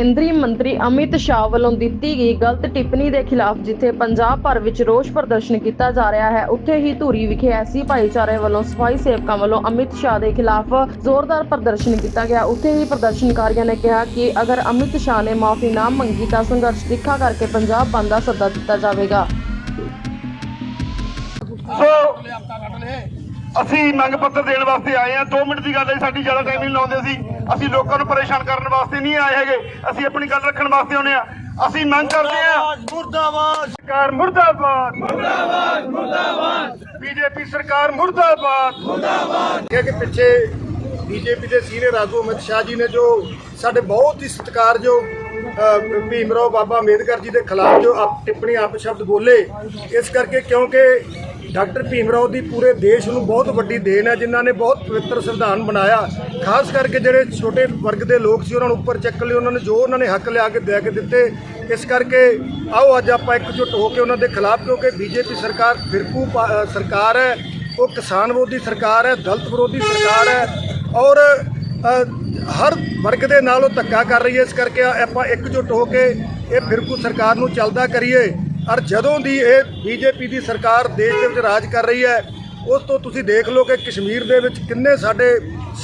ਕੇਂਦਰੀ ਮੰਤਰੀ ਅਮਿਤ ਸ਼ਾਹ ਵੱਲੋਂ ਦਿੱਤੀ ਗਈ ਗਲਤ ਟਿੱਪਣੀ ਦੇ ਖਿਲਾਫ ਜਿੱਥੇ ਪੰਜਾਬ ਭਰ ਵਿੱਚ ਰੋਸ ਪ੍ਰਦਰਸ਼ਨ ਕੀਤਾ ਜਾ ਰਿਹਾ ਹੈ, ਉੱਥੇ ਹੀ ਧੂਰੀ ਵਿਖੇ ਐਸੀ ਭਾਈਚਾਰੇ ਵੱਲੋਂ ਸਫ਼ਾਈ ਸੇਵਕਾਂ ਵੱਲੋਂ ਅਮਿਤ ਸ਼ਾਹ ਦੇ ਖਿਲਾਫ ਜ਼ੋਰਦਾਰ ਪ੍ਰਦਰਸ਼ਨ ਕੀਤਾ ਗਿਆ। ਉੱਥੇ ਹੀ ਪ੍ਰਦਰਸ਼ਨਕਾਰੀਆਂ ਨੇ ਕਿਹਾ ਕਿ ਅਗਰ ਅਮਿਤ ਸ਼ਾਹ ਨੇ ਮਾਫੀ ਨਾ ਮੰਗੀ ਤਾਂ ਸੰਘਰਸ਼ ਤਿੱਖਾ ਕਰਕੇ ਪੰਜਾਬ ਬੰਦ ਦਾ ਸੱਦਾ ਦਿੱਤਾ ਜਾਵੇਗਾ। ਸੋ ਅਸੀਂ ਮੰਗ ਪੱਤਰ ਦੇਣ ਵਾਸਤੇ ਆਏ ਆ 2 ਮਿੰਟ ਦੀ ਗੱਲ ਹੈ ਸਾਡੀ ਜ਼ਿਆਦਾ ਟਾਈਮ ਨਹੀਂ ਲਾਉਂਦੇ ਸੀ ਅਸੀਂ ਲੋਕਾਂ ਨੂੰ ਪਰੇਸ਼ਾਨ ਕਰਨ ਵਾਸਤੇ ਨਹੀਂ ਆਏ ਹੈਗੇ। ਅਸੀਂ ਆਪਣੀ ਗੱਲ ਰੱਖਣ ਵਾਸਤੇ ਆਉਨੇ ਆ ਅਸੀਂ ਮੰਗ ਕਰਦੇ ਆ ਮੁਰਦਾਬਾਦ ਸਰਕਾਰ ਮੁਰਦਾਬਾਦ। ਮੁਰਦਾਬਾਦ ਮੁਰਦਾਬਾਦ। ਬੀਜੇਪੀ ਸਰਕਾਰ ਮੁਰਦਾਬਾਦ। ਕਿਹਾ ਕਿ ਪਿੱਛੇ ਬੀਜੇਪੀ ਦੇ ਸੀਨੀਅਰ ਆਗੂ ਅਮਿਤ ਸ਼ਾਹ ਜੀ ਨੇ ਜੋ ਸਾਡੇ ਬਹੁਤ ਹੀ ਸਤਿਕਾਰਯੋਗ ਅ, ਭੀਮ ਰਾਓ ਬਾਬਾ ਅੰਬੇਦਕਰ ਜੀ ਦੇ ਖਿਲਾਫ ਜੋ ਆਪ ਟਿੱਪਣੀ ਆਪ ਸ਼ਬਦ ਬੋਲੇ ਇਸ ਕਰਕੇ ਕਿਉਂਕਿ ਡਾਕਟਰ ਭੀਮ ਰਾਓ ਦੀ ਪੂਰੇ ਦੇਸ਼ ਨੂੰ ਬਹੁਤ ਵੱਡੀ ਦੇਣ ਹੈ, ਜਿਨ੍ਹਾਂ ਨੇ ਬਹੁਤ ਪਵਿੱਤਰ ਸੰਵਿਧਾਨ ਬਣਾਇਆ। ਖਾਸ ਕਰਕੇ ਜਿਹੜੇ ਛੋਟੇ ਵਰਗ ਦੇ ਲੋਕ ਸੀ, ਉਹਨਾਂ ਨੂੰ ਉੱਪਰ ਚੱਕ ਲਈ, ਉਹਨਾਂ ਨੇ ਜੋ ਉਹਨਾਂ ਨੇ ਹੱਕ ਲਿਆ ਕੇ ਦੇ ਕੇ ਦਿੱਤੇ। ਇਸ ਕਰਕੇ ਆਓ ਅੱਜ ਆਪਾਂ ਇਕਜੁੱਟ ਹੋ ਕੇ ਉਹਨਾਂ ਦੇ ਖਿਲਾਫ, ਕਿਉਂਕਿ ਬੀਜੇਪੀ ਸਰਕਾਰ ਫਿਰਕੂ ਪਾ- ਸਰਕਾਰ ਹੈ, ਉਹ ਕਿਸਾਨ ਵਿਰੋਧੀ ਸਰਕਾਰ ਹੈ, ਦਲਤ ਵਿਰੋਧੀ ਸਰਕਾਰ ਹੈ, ਔਰ ਹਰ ਵਰਗ ਦੇ ਨਾਲ ਉਹ ਧੱਕਾ ਕਰ ਰਹੀ ਹੈ। ਇਸ ਕਰਕੇ ਆਪਾਂ ਇਕਜੁੱਟ ਹੋ ਕੇ ਇਹ ਫਿਰਕੂ ਸਰਕਾਰ ਨੂੰ ਚੱਲਦਾ ਕਰੀਏ। ਔਰ ਜਦੋਂ ਦੀ ਇਹ ਬੀਜੇਪੀ ਦੀ ਸਰਕਾਰ ਦੇਸ਼ ਦੇ ਵਿੱਚ ਰਾਜ ਕਰ ਰਹੀ ਹੈ, ਉਸ ਤੋਂ ਤੁਸੀਂ ਦੇਖ ਲਓ ਕਿ ਕਸ਼ਮੀਰ ਦੇ ਵਿੱਚ ਕਿੰਨੇ ਸਾਡੇ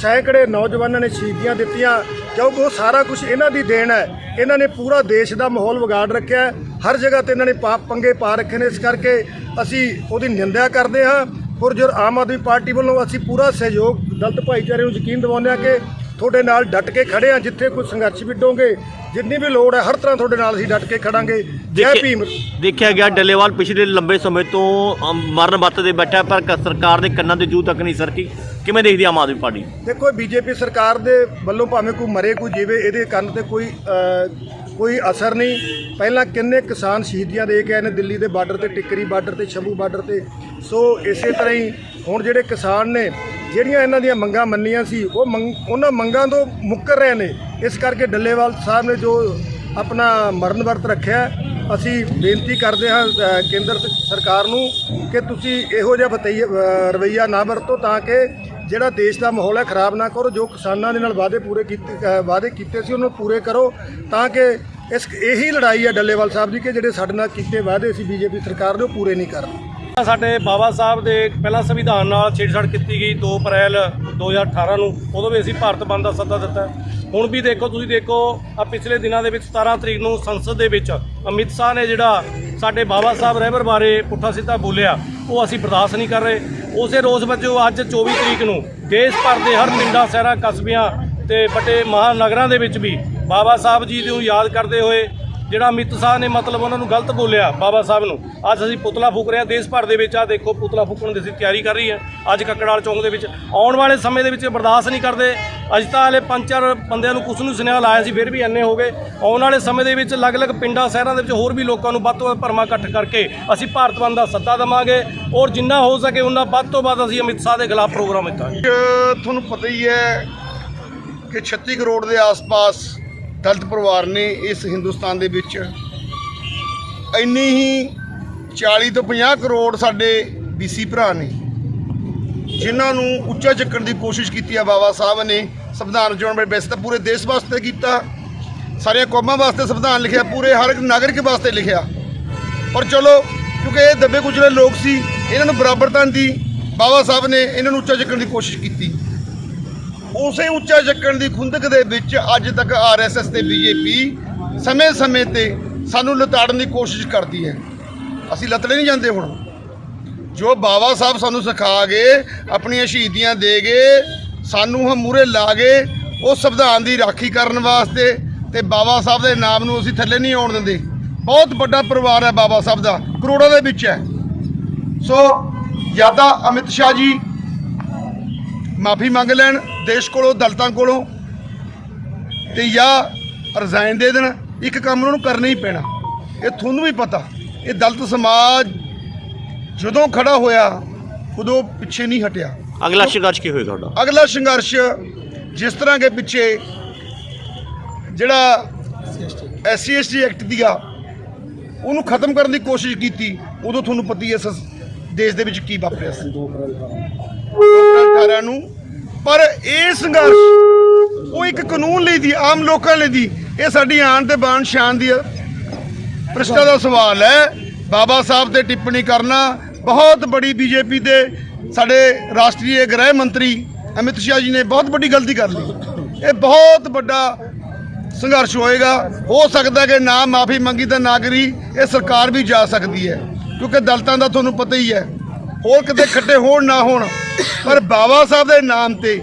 ਸੈਂਕੜੇ ਨੌਜਵਾਨਾਂ ਨੇ ਸ਼ਹੀਦੀਆਂ ਦਿੱਤੀਆਂ। ਕਿਉਂਕਿ ਉਹ ਸਾਰਾ ਕੁਝ ਇਹਨਾਂ ਦੀ ਦੇਣ ਹੈ। ਇਹਨਾਂ ਨੇ ਪੂਰਾ ਦੇਸ਼ ਦਾ ਮਾਹੌਲ ਵਿਗਾੜ ਰੱਖਿਆ ਹਰ ਜਗ੍ਹਾ ਤੇ ਇਹਨਾਂ ਨੇ ਪਾ, ਪੰਗੇ ਪਾ ਰੱਖੇ ਨੇ। ਇਸ ਕਰਕੇ ਅਸੀਂ ਉਹਦੀ ਨਿੰਦਿਆ ਕਰਦੇ ਹਾਂ। ਔਰ ਜੋ ਆਮ ਆਦਮੀ ਪਾਰਟੀ ਵੱਲੋਂ ਅਸੀਂ ਪੂਰਾ ਸਹਿਯੋਗ ਦਲਤ ਭਾਈਚਾਰੇ ਨੂੰ ਯਕੀਨ ਦਿਵਾਉਂਦੇ ਹਾਂ ਕਿ ਤੁਹਾਡੇ ਨਾਲ ਡਟ ਕੇ ਖੜੇ ਹਾਂ ਜਿੱਥੇ ਕੋਈ ਸੰਘਰਸ਼ ਵਿੱਢੋਗੇ ਜਿੰਨੀ ਵੀ ਲੋੜ ਹੈ ਹਰ ਤਰ੍ਹਾਂ ਤੁਹਾਡੇ ਨਾਲ ਅਸੀਂ ਡਟ ਕੇ ਖੜਾਂਗੇ। ਜੈ ਦੇਖਿਆ- ਭੀਮ। ਦੇਖਿਆ ਗਿਆ ਡੱਲੇਵਾਲ ਪਿਛਲੇ ਲੰਬੇ ਸਮੇਂ ਤੋਂ ਅਮ, ਮਰਨ ਮੱਤ ਦੇ ਬੈਠਾ ਪਰ ਕ- ਸਰਕਾਰ ਦੇ ਕੰਨਾਂ ਤੇ ਜੂ ਤੱਕ ਨਹੀਂ ਸਰਕੀ। ਕਿਵੇਂ ਦੇਖਦੀ ਆਮ ਆਦਮੀ ਪਾਰਟੀ? ਦੇਖੋ ਬੀਜੇਪੀ ਸਰਕਾਰ ਦੇ ਵੱਲੋਂ ਭਾਵੇਂ ਕੋਈ ਮਰੇ ਕੋਈ ਜੀਵੇ ਇਹਦੇ ਕੰਨ ਤੇ ਕੋਈ ਅ, ਕੋਈ ਅਸਰ ਨਹੀਂ। ਪਹਿਲਾਂ ਕਿੰਨੇ ਕਿਸਾਨ ਸ਼ਹੀਦੀਆਂ ਦੇ ਕੇ ਆਏ ਨੇ ਦਿੱਲੀ ਦੇ ਬਾਰਡਰ ਤੇ ਟਿੱਕਰੀ ਬਾਰਡਰ ਤੇ ਸ਼ੰਭੂ ਬਾਰਡਰ ਤੇ। ਸੋ ਇਸੇ ਤਰ੍ਹਾਂ ਹੀ ਹੁਣ ਜਿਹੜੇ ਕਿਸਾਨ ਨੇ ਜਿਹੜੀਆਂ ਇਹਨਾਂ ਦੀਆਂ ਮੰਗਾਂ ਮੰਨੀਆਂ ਸੀ ਉਹ ਮੰਗ ਉਹਨਾਂ ਮੰਗਾਂ ਤੋਂ ਮੁੱਕਰ ਰਹੇ ਨੇ। ਇਸ ਕਰਕੇ ਡੱਲੇਵਾਲ ਸਾਹਿਬ ਨੇ ਜੋ ਆਪਣਾ ਮਰਨ ਵਰਤ ਰੱਖਿਆ ਹੈ, ਅਸੀਂ ਬੇਨਤੀ ਕਰਦੇ ਹਾਂ ਅ, ਕੇਂਦਰ ਸ- ਸਰਕਾਰ ਨੂੰ ਕਿ ਤੁਸੀਂ ਇਹੋ ਜਿਹਾ ਵਤਈ ਅ, ਰਵੱਈਆ ਨਾ ਵਰਤੋ ਤਾਂ ਕਿ ਜਿਹੜਾ ਦੇਸ਼ ਦਾ ਮਾਹੌਲ ਹੈ ਖਰਾਬ ਨਾ ਕਰੋ ਜੋ ਕਿਸਾਨਾਂ ਦੇ ਨਾਲ ਵਾਅਦੇ ਪੂਰੇ ਕੀਤੇ ਅ, ਵਾਅਦੇ ਕੀਤੇ ਸੀ ਉਹਨੂੰ ਪੂਰੇ ਕਰੋ ਤਾਂ ਕਿ ਇਸ ਇਹੀ ਲੜਾਈ ਹੈ ਡੱਲੇਵਾਲ ਸਾਹਿਬ ਦੀ ਕਿ ਜਿਹੜੇ ਸਾਡੇ ਨਾਲ ਕੀਤੇ ਵਾਅਦੇ ਸੀ ਬੀਜੇਪੀ ਸਰਕਾਰ ਨੇ ਉਹ ਪੂਰੇ ਨਹੀਂ ਕਰ ਰਹੀ ਸਾਡੇ ਬਾਬਾ ਸਾਹਿਬ ਦੇ ਪਹਿਲਾ ਸੰਵਿਧਾਨ ਨਾਲ ਛੇੜਛਾੜ ਕੀਤੀ ਗਈ 2 ਅਪ੍ਰੈਲ 2018 ਨੂੰ। ਉਦੋਂ ਵੀ ਅਸੀਂ ਭਾਰਤ ਬੰਦ ਦਾ ਸੱਦਾ ਦਿੱਤਾ। ਹੁਣ ਵੀ ਦੇਖੋ, ਤੁਸੀਂ ਦੇਖੋ ਆ ਪਿਛਲੇ ਦਿਨਾਂ ਦੇ ਵਿੱਚ 17 ਤਰੀਕ ਨੂੰ ਸੰਸਦ ਦੇ ਵਿੱਚ ਅਮਿਤ ਸ਼ਾਹ ਨੇ ਜਿਹੜਾ ਸਾਡੇ ਬਾਬਾ ਸਾਹਿਬ ਰਹਿਬਰ ਬਾਰੇ ਪੁੱਠਾ ਸਿੱਧਾ ਬੋਲਿਆ, ਉਹ ਅਸੀਂ ਬਰਦਾਸ਼ਤ ਨਹੀਂ ਕਰ ਰਹੇ। ਉਸੇ ਰੋਸ ਵਜੋਂ ਅੱਜ 24 ਤਰੀਕ ਨੂੰ ਦੇਸ਼ ਭਰ ਦੇ ਹਰ ਪਿੰਡਾਂ, ਸ਼ਹਿਰਾਂ, ਕਸਬਿਆਂ ਤੇ ਵੱਡੇ ਮਹਾਨਗਰਾਂ ਦੇ ਵਿੱਚ ਵੀ ਬਾਬਾ ਸਾਹਿਬ ਜੀ ਨੂੰ ਯਾਦ ਕਰਦੇ ਹੋਏ ਜਿਹੜਾ ਅਮਿਤ ਸ਼ਾਹ ਨੇ ਮਤਲਬ ਉਹਨਾਂ ਨੂੰ ਗਲਤ ਬੋਲਿਆ ਬਾਬਾ ਸਾਹਿਬ ਨੂੰ। ਅੱਜ ਅਸੀਂ ਪੁਤਲਾ ਫੂਕ ਰਹੇ ਹਾਂ ਦੇਸ਼ ਭਰ ਦੇ ਵਿੱਚ। ਆ ਦੇਖੋ, ਪੁਤਲਾ ਫੂਕਣ ਦੀ ਅਸੀਂ ਤਿਆਰੀ ਕਰ ਰਹੀ ਹੈ। ਅੱਜ ਕੱਕੜਾਲ ਚੌਂਕ ਦੇ ਵਿੱਚ। ਆਉਣ ਵਾਲੇ ਸਮੇਂ ਦੇ ਵਿੱਚ ਬਰਦਾਸ਼ਤ ਨਹੀਂ ਕਰਦੇ। ਅੱਜ ਤਾਂ ਹਲੇ ਪੰਜ ਚਾਰ ਬੰਦਿਆਂ ਨੂੰ ਕੁਛ ਨੂੰ ਸੁਨੇਹਾ ਲਾਇਆ ਸੀ, ਫਿਰ ਵੀ ਇੰਨੇ ਹੋ ਗਏ। ਆਉਣ ਵਾਲੇ ਸਮੇਂ ਦੇ ਵਿੱਚ ਅਲੱਗ-ਅਲੱਗ ਪਿੰਡਾਂ, ਸ਼ਹਿਰਾਂ ਦੇ ਵਿੱਚ ਹੋਰ ਵੀ ਲੋਕਾਂ ਨੂੰ ਵੱਧ ਤੋਂ ਵੱਧ ਭਰਮਾ ਇਕੱਠ ਕਰਕੇ ਅਸੀਂ ਭਾਰਤ ਬੰਦ ਦਾ ਸੱਦਾ ਦੇਵਾਂਗੇ। ਔਰ ਜਿੰਨਾ ਹੋ ਸਕੇ ਉਹਨਾਂ ਵੱਧ ਤੋਂ ਵੱਧ ਅਸੀਂ ਅਮਿਤ ਸ਼ਾਹ ਦੇ ਖਿਲਾਫ ਪ੍ਰੋਗਰਾਮ ਦਿੱਤਾਂਗੇ ਅੱਜ ਤੁਹਾਨੂੰ ਪਤਾ ਹੀ ਹੈ ਕਿ 36 ਕਰੋੜ ਦੇ ਆਸ-ਪਾਸ ਦਲਿਤ ਪਰਿਵਾਰ ਨੇ ਇਸ ਹਿੰਦੁਸਤਾਨ ਦੇ ਵਿੱਚ ਇੰਨੀ ਹੀ 40 ਤੋਂ 50 ਕਰੋੜ ਸਾਡੇ ਬੀਸੀ ਭਰਾ ਨੇ, ਜਿਨ੍ਹਾਂ ਨੂੰ ਉੱਚਾ ਚੱਕਣ ਦੀ ਕੋਸ਼ਿਸ਼ ਕੀਤੀ ਆ ਬਾਬਾ ਸਾਹਿਬ ਨੇ, ਸੰਵਿਧਾਨ ਰਚਾਉਣ ਵੇਲੇ ਵੈਸੇ ਤਾਂ ਪੂਰੇ ਦੇਸ਼ ਵਾਸਤੇ ਕੀਤਾ, ਸਾਰੀਆਂ ਕੌਮਾਂ ਵਾਸਤੇ ਸੰਵਿਧਾਨ ਲਿਖਿਆ, ਪੂਰੇ ਹਰ ਇੱਕ ਨਾਗਰਿਕ ਵਾਸਤੇ ਲਿਖਿਆ। ਪਰ ਚਲੋ, ਕਿਉਂਕਿ ਇਹ ਦੱਬੇ ਕੁਚਲੇ ਲੋਕ ਸੀ, ਇਹਨਾਂ ਨੂੰ ਬਰਾਬਰਤਾ ਦੀ, ਬਾਬਾ ਸਾਹਿਬ ਨੇ ਇਹਨਾਂ ਨੂੰ ਉੱਚਾ ਚੱਕਣ ਦੀ ਕੋਸ਼ਿਸ਼ ਕੀਤੀ। ਉਸੇ ਉੱਚਾ ਚੱਕਣ ਦੀ ਖੁੰਦਕ ਦੇ ਵਿੱਚ ਅੱਜ ਤੱਕ ਆਰਐਸਐਸ ਤੇ ਬੀਜੇਪੀ ਸਮੇਂ-ਸਮੇਂ ਤੇ ਸਾਨੂੰ ਲਤਾੜਨ ਦੀ ਕੋਸ਼ਿਸ਼ ਕਰਦੀ ਹੈ। ਅਸੀਂ ਲਤੜੇ ਨਹੀਂ ਜਾਂਦੇ ਹੁਣ। ਜੋ ਬਾਬਾ ਸਾਹਿਬ ਸਾਨੂੰ ਸਿਖਾ ਗਏ, ਆਪਣੀਆਂ ਸ਼ਹੀਦੀਆਂ ਦੇ ਗਏ, ਸਾਨੂੰ ਹਮ ਮੂਰੇ ਲਾ ਗਏ, ਉਹ ਸੰਵਿਧਾਨ ਦੀ ਰਾਖੀ ਕਰਨ ਵਾਸਤੇ ਤੇ ਬਾਬਾ ਸਾਹਿਬ ਦੇ ਨਾਮ ਨੂੰ ਅਸੀਂ ਥੱਲੇ ਨਹੀਂ ਆਉਣ ਦਿੰਦੇ। ਬਹੁਤ ਵੱਡਾ ਪਰਿਵਾਰ ਹੈ ਬਾਬਾ ਸਾਹਿਬ ਦਾ। ਕਰੋੜਾਂ ਦੇ ਵਿੱਚ ਹੈ। ਸੋ ਜ਼ਿਆਦਾ ਅਮਿਤ ਸ਼ਾਹ ਜੀ ਮਾਫੀ ਮੰਗ ਲੈਣ ਦੇਸ਼ ਕੋਲੋਂ ਦਲਤਾਂ ਕੋਲੋਂ ਤੇ ਜਾਂ ਰਿਜ਼ਾਈਨ ਦੇ ਦੇਣ ਇੱਕ ਕੰਮ ਉਹਨਾਂ ਨੂੰ ਕਰਨਾ ਹੀ ਪੈਣਾ। ਇਹ ਤੁਹਾਨੂੰ ਵੀ ਪਤਾ ਇਹ ਦਲਿਤ ਸਮਾਜ ਜਦੋਂ ਖੜਾ ਹੋਇਆ ਉਦੋਂ ਪਿੱਛੇ ਨਹੀਂ ਹਟਿਆ। ਅਗਲਾ ਸੰਘਰਸ਼ ਕੀ ਹੋਏਗਾ ਤੁਹਾਡਾ? ਅਗਲਾ ਸੰਘਰਸ਼ ਜਿਸ ਤਰ੍ਹਾਂ ਕੇ ਪਿੱਛੇ ਜਿਹੜਾ ਐਸਸੀ ਐਸਟੀ ਐਕਟ ਦੀਆ ਉਹਨੂੰ ਖਤਮ ਕਰਨ ਦੀ ਕੋਸ਼ਿਸ਼ ਕੀਤੀ ਉਦੋਂ ਤੁਹਾਨੂੰ ਪਤਾ ਹੀ ਹੈ ਦੇਸ਼ ਦੇ ਵਿੱਚ ਕੀ ਵਾਪਰਿਆ ਸੀ। 2 ਅਪ੍ਰੈਲ 18 ਨੂੰ, ਪਰ ਇਹ ਸੰਘਰਸ਼ ਉਹ ਇੱਕ ਕਾਨੂੰਨ ਲਈ ਦੀ, ਆਮ ਲੋਕਾਂ ਲਈ ਦੀ, ਇਹ ਸਾਡੀ ਆਣ ਤੇ ਬਾਣ ਸ਼ਾਨ ਦੀ ਪ੍ਰਸ਼ਟਾ ਦਾ ਸਵਾਲ ਹੈ, ਬਾਬਾ ਸਾਹਿਬ ਤੇ ਟਿੱਪਣੀ ਕਰਨਾ, ਬਹੁਤ ਬੜੀ ਬੀਜੇਪੀ ਦੇ ਸਾਡੇ ਰਾਸ਼ਟਰੀ ਗ੍ਰਹਿ ਮੰਤਰੀ ਅਮਿਤ ਸ਼ਾਹ ਜੀ ਨੇ ਬਹੁਤ ਵੱਡੀ ਗਲਤੀ ਕਰ ਲਈ। ਇਹ ਬਹੁਤ ਵੱਡਾ ਸੰਘਰਸ਼ ਹੋਏਗਾ। ਹੋ ਸਕਦਾ ਕਿ ਨਾ ਮਾਫੀ ਮੰਗੀ ਤਾਂ ਨਾ ਕਰੀ, ਇਹ ਸਰਕਾਰ ਵੀ ਜਾ ਸਕਦੀ ਹੈ, ਕਿਉਂਕਿ ਦਲਤਾਂ ਦਾ ਤੁਹਾਨੂੰ ਪਤਾ ਹੀ ਹੈ। ਹੋਰ ਕਿਤੇ ਖੱਡੇ ਹੋਣ ਨਾ ਹੋਣ, ਪਰ ਬਾਬਾ ਸਾਹਿਬ ਦੇ ਨਾਮ ਤੇ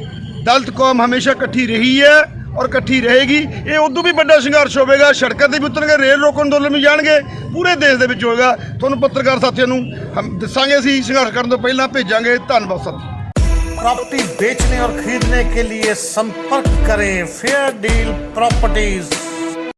ਦਲਤ ਕੌਮ ਹਮੇਸ਼ਾ ਇਕੱਠੀ ਰਹੀ ਹੈ ਔਰ ਇਕੱਠੀ ਰਹੇਗੀ। ਇਹ ਉਦੋਂ ਵੀ ਵੱਡਾ ਸੰਘਰਸ਼ ਹੋਵੇਗਾ, ਸੜਕਾਂ ਤੇ ਵੀ ਉਤਰਨਗੇ, ਰੇਲ ਰੋਕਣ ਅੰਦੋਲਨ ਵੀ ਜਾਣਗੇ, ਪੂਰੇ ਦੇਸ਼ ਦੇ ਵਿੱਚ ਹੋਏਗਾ ਤੁਹਾਨੂੰ ਪੱਤਰਕਾਰ ਸਾਥੀਆਂ ਨੂੰ ਦੱਸਾਂਗੇ, ਅਸੀਂ ਸੰਘਰਸ਼ ਕਰਨ ਤੋਂ ਪਹਿਲਾਂ ਭੇਜਾਂਗੇ। ਧੰਨਵਾਦ ਸਰ। ਪ੍ਰੌਪਰਟੀ ਵੇਚਣੇ ਔਰ ਖਰੀਦਣੇ ਕੇ ਲਈ ਸੰਪਰਕ ਕਰੇ, ਫੇਅਰ ਡੀਲ ਪ੍ਰੌਪਰਟੀਜ਼।